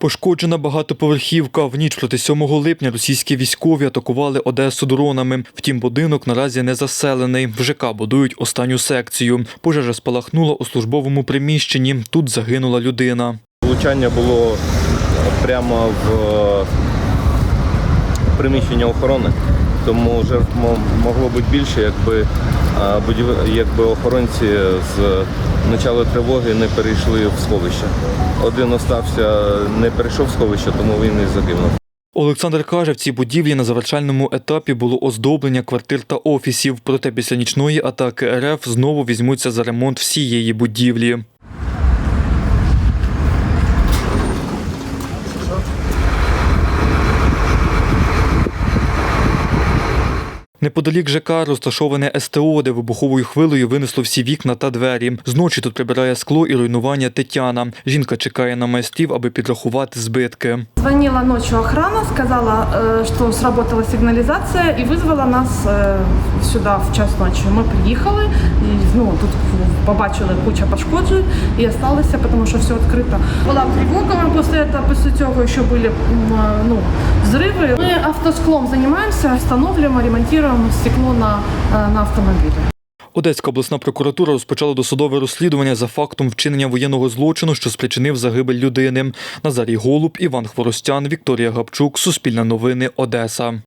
Пошкоджена багатоповерхівка. В ніч проти 7 липня російські військові атакували Одесу дронами. Втім, будинок наразі не заселений. В ЖК будують останню секцію. Пожежа спалахнула у службовому приміщенні. Тут загинула людина. Влучання було прямо в приміщення охорони, тому жертв могло бути більше, якби, якби охоронці з начала тривоги не перейшли в сховище. Один остався, не перейшов в сховище, тому він і загинув. Олександр каже, в цій будівлі на завершальному етапі було оздоблення квартир та офісів. Проте після нічної атаки РФ знову візьмуться за ремонт всієї будівлі. Неподалік ЖК розташоване СТО, де вибуховою хвилею винесло всі вікна та двері. Зночі тут прибирає скло і руйнування Тетяна. Жінка чекає на майстрів, аби підрахувати збитки. Звонила ночью охрана, сказала, э, что сработала сигнализация и вызвала нас э, сюда в час ночі. Ми приїхали, і, ну, тут побачили куча пошкоджень і осталися, тому що все відкрито. Була тривога після цього, після цього ще були м, ну, взриви. Ми автосклом займаємося, встановлюємо, ремонтуємо стекло на, э, на автомобілі. Одеська обласна прокуратура розпочала досудове розслідування за фактом вчинення воєнного злочину, що спричинив загибель людини. Назарій Голуб, Іван Хворостян, Вікторія Гапчук, Суспільне новини, Одеса.